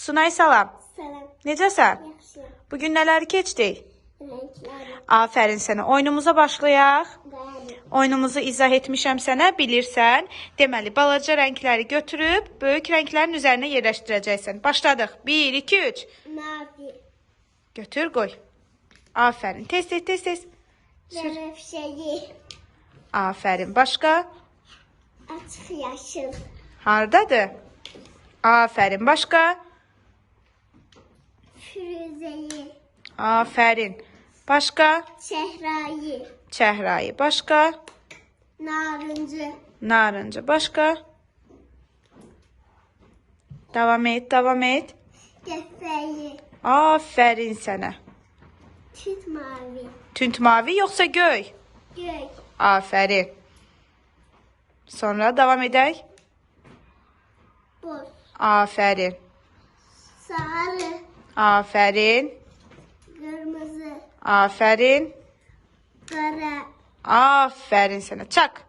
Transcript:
Sunay salam. Salam. Necəsən? Yaxşı. Bu gün nələri keçdik? Renkler. Afərin sənə. Oyunumuza başlayaq. Bəli. Oyunumuzu izah etmişəm sənə, bilirsən. Deməli, balaca rəngləri götürüb böyük rənglərin üzərinə yerləşdirəcəksən. Başladıq. 1 2 3. Mavi. Götür, qoy. Afərin. Tez tez tez tez. Sür. Bənövşəyi. Afərin. Başqa? Açıq yaşıl. Hardadır? Afərin. Başqa? Firuzəyi. Afərin. Başqa? Çəhrayı. Çəhrayı. Başqa? Narıncı. Narıncı. Başqa? Davam et, davam et. Qəffəyi. Afərin sənə. Tüt mavi. Tünd mavi yoxsa göy? Göy. Afərin. Sonra davam edək. Boz. Afərin. Sarı. Afərin. Qırmızı. Afərin. Qara. Afərin sənə. Çak.